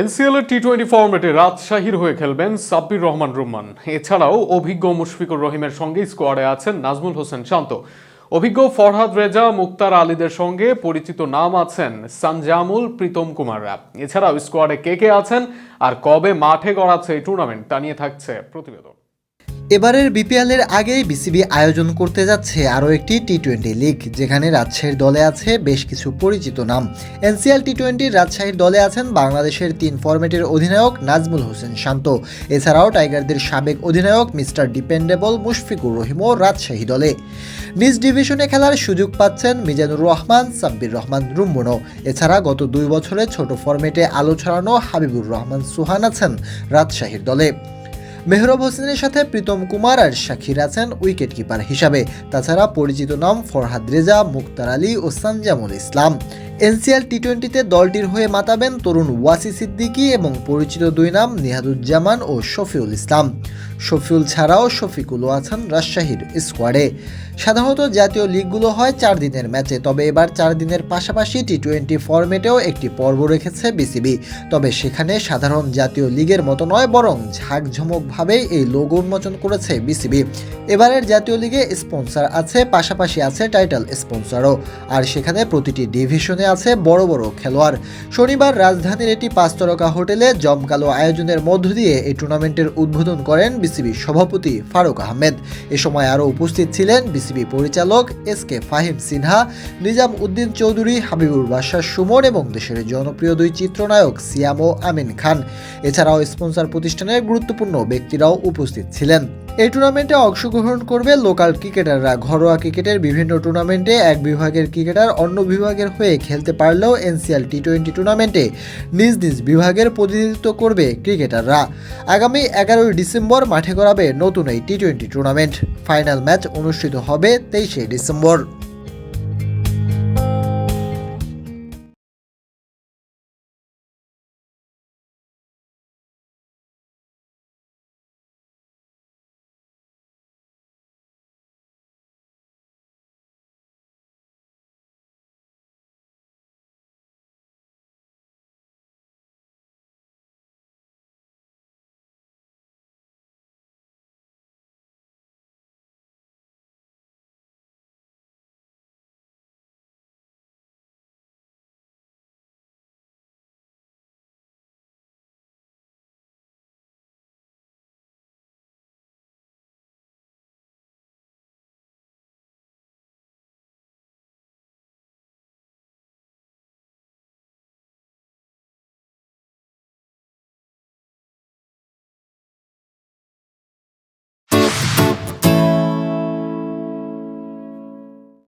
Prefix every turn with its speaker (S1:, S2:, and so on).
S1: NCL এর T twenty ফর্মেটে রাজশাহীর হয়ে খেলবেন সাব্বির রহমান রুম্মান। এছাড়াও অভিজ্ঞ মুশফিকুর রহিমের সঙ্গে স্কোয়াডে আছেন নাজমুল হোসেন শান্ত। অভিজ্ঞ ফরহাদ রেজা, মুক্তার আলীদের সঙ্গে পরিচিত নাম আছেন সানজামুল প্রীতম কুমার কুমাররা এছাড়াও স্কোয়াডে কে কে আছেন আর কবে মাঠে গড়াচ্ছে এই টুর্নামেন্ট তা নিয়ে থাকছে প্রতিবেদন।
S2: এবারের বিপিএলের আগেই বিসিবি আয়োজন করতে যাচ্ছে আরও একটি টি টোয়েন্টি লিগ যেখানে রাজশাহীর দলে আছে বেশ কিছু পরিচিত নাম। এনসিএল টি টোয়েন্টির রাজশাহীর দলে আছেন বাংলাদেশের তিন ফরম্যাটের অধিনায়ক নাজমুল হোসেন শান্ত। এছাড়াও টাইগারদের সাবেক অধিনায়ক মিস্টার ডিপেন্ডেবল মুশফিকুর রহিমও রাজশাহী দলে। নিজ ডিভিশনে খেলার সুযোগ পাচ্ছেন মিজানুর রহমান, সাব্বির রহমান রুম্মুনো এছাড়া গত দুই বছরে ছোট ফরম্যাটে আলো ছড়ানো হাবিবুর রহমান সুহান আছেন রাজশাহীর দলে। মেহরব হোসেনের সাথে প্রীতম কুমার আর শাকির আছেন উইকেট কিপার হিসাবে। তাছাড়া পরিচিত নাম ফরহাদ রেজা, মুক্তার আলী ও সানজামুল ইসলাম। এনসিএল টি টোয়েন্টিতে দলটির হয়ে মাতাবেন তরুণ ওয়াসি সিদ্দিকি এবং পরিচিত দুই নাম নিহাদুজ্জামান ও শফিউল ইসলাম। শফিউল ছাড়াও শফিকুলও আছেন রাজশাহীর স্কোয়াডে সাধারণত জাতীয় লিগগুলো হয় চার দিনের ম্যাচে তবে এবার চার দিনের পাশাপাশি টি টোয়েন্টি ফরম্যাটেও একটি পর্ব রেখেছে বিসিবি তবে সেখানে সাধারণ জাতীয় লিগের মতো নয়, বরং ঝাঁকঝমকভাবেই এই লোগো উন্মোচন করেছে বিসিবি এবারের জাতীয় লিগে স্পন্সর আছে, পাশাপাশি আছে টাইটেল স্পন্সরও আর সেখানে প্রতিটি ডিভিশনে আছে বড় বড় খেলোয়াড়। শনিবার রাজধানীর একটি পাঁচতরকা হোটেলে জমকালো আয়োজনের মধ্য দিয়ে এই টুর্নামেন্টের উদ্বোধন করেন বিসিবি সভাপতি ফারুক আহমেদ। এ সময় আরও উপস্থিত ছিলেন বিসিবি পরিচালক এস কে ফাহিম সিনহা, নিজাম উদ্দিন চৌধুরী, হাবিবুর বাদশাহ সুমন এবং দেশের জনপ্রিয় দুই চিত্রনায়ক সিয়াম ও আমিন খান। এছাড়াও স্পন্সর প্রতিষ্ঠানের গুরুত্বপূর্ণ ব্যক্তিরাও উপস্থিত ছিলেন। এই টুর্নামেন্টে অংশগ্রহণ করবে লোকাল ক্রিকেটাররা ঘরোয়া ক্রিকেটের বিভিন্ন টুর্নামেন্টে এক বিভাগের ক্রিকেটার অন্য বিভাগের হয়ে খেলতে পারলেও এনসিএল টি টোয়েন্টি টুর্নামেন্টে নিজ নিজ বিভাগের প্রতিনিধিত্ব করবে ক্রিকেটাররা আগামী এগারোই ডিসেম্বর মাঠে করাবে নতুন এই T twenty tournament final match অনুষ্ঠিত হবে তেইশে ডিসেম্বর।